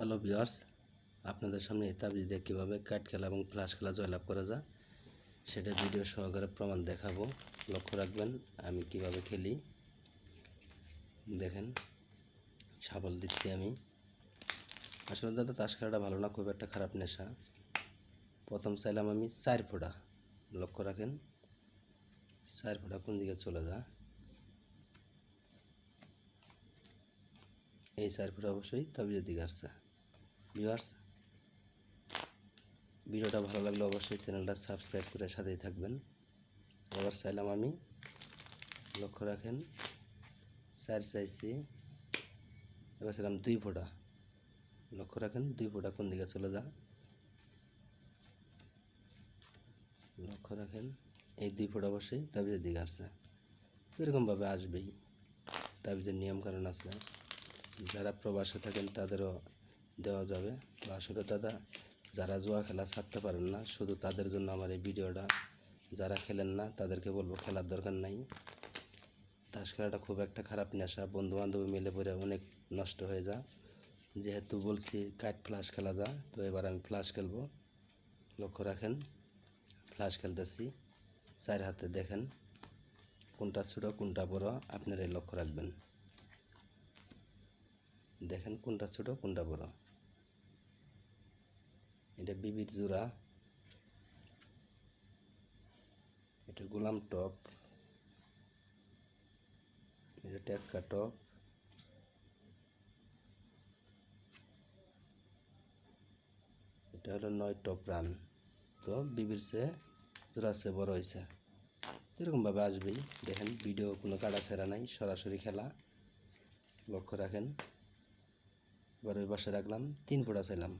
Hello viewers, আপনাদের সামনে তাবিজ দিয়ে কীভাবে কাট খেলা এবং ফ্লাশ খেলা জয়লাভ করা যায় সেটা ভিডিও সহকারে প্রমাণ দেখাবো। লক্ষ্য রাখবেন, আমি কীভাবে খেলি। দেখেন সাবল দিচ্ছি আমি। আসলে দাদা, তাস খেলাটা ভালো না, খুব একটা খারাপ নেশা। প্রথম চাইলাম আমি চার ফোঁটা। লক্ষ্য রাখেন, চার ফোঁটা কোন দিকে চলে যা এই চার ফোঁটা অবশ্যই তাবিজের দিকে আসছে। ভিউয়ার্স, ভিডিওটা ভালো লাগলে অবশ্যই চ্যানেলটা সাবস্ক্রাইব করে সাথেই থাকবেন। আবার চাইলাম আমি, লক্ষ্য রাখেন, চার চাইছি, এবার ছিলাম দুই ফোঁটা। লক্ষ্য রাখেন, দুই ফোঁটা কোন দিকে চলে যা। লক্ষ্য রাখেন, এই দুই ফোঁটা অবশ্যই তাবিজের দিকে আসছে। তো এরকমভাবে আসবেই। তাবিজের নিয়ম কারণ আছে। যারা প্রবাসে থাকেন তাদেরও দেওয়া যাবে বা আসলে দাদা যারা জুয়া খেলা ছাড়তে পারেন না, শুধু তাদের জন্য আমার এই ভিডিওটা, যারা খেলেন না, তাদেরকে বলব খেলার দরকার নাই। তাস খেলাটা খুব একটা খারাপ নেশা বন্ধু বান্ধব মিলে পড়ে অনেক নষ্ট হয়ে যায় যেহেতু বলছি কাঠ ফ্লাশ খেলা যা, তো এবার আমি ফ্লাশ খেলব। লক্ষ্য রাখেন, ফ্লাশ খেলতেছি, চার হাতে দেখেন কোনটা ছোটো, কোনটা বড়, আপনারাই লক্ষ্য রাখবেন। দেখেন কোনটা ছোটো, কোনটা বড়। এটা বিবির জোড়া। এটা গোলাম টপ। এটা টেক্কা টপ। এটা হলো নয় টপ রান। তো বিবির সে জোড়া চেয়ে বড় হয়েছে এরকমভাবে আসবেই। দেখেন, ভিডিও কোনো কাটা ছেঁড়া নাই, সরাসরি খেলা। লক্ষ্য রাখেন। এবার ওই পাশে রাখলাম, তিন ফোঁটা চাইলাম।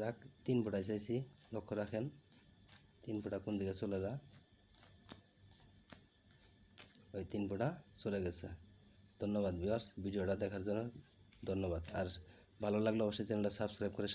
যাক, তিন ফোটায় চাইছি লক্ষ্য রাখেন। তিন ফোটা কোন দিকে চলে যা? ওই তিন ফোটা চলে গেছে। ধন্যবাদ ভিউয়ার্স ভিডিওটা দেখার জন্য ধন্যবাদ। আর ভালো লাগলে অবশ্যই চ্যানেলটা সাবস্ক্রাইব করে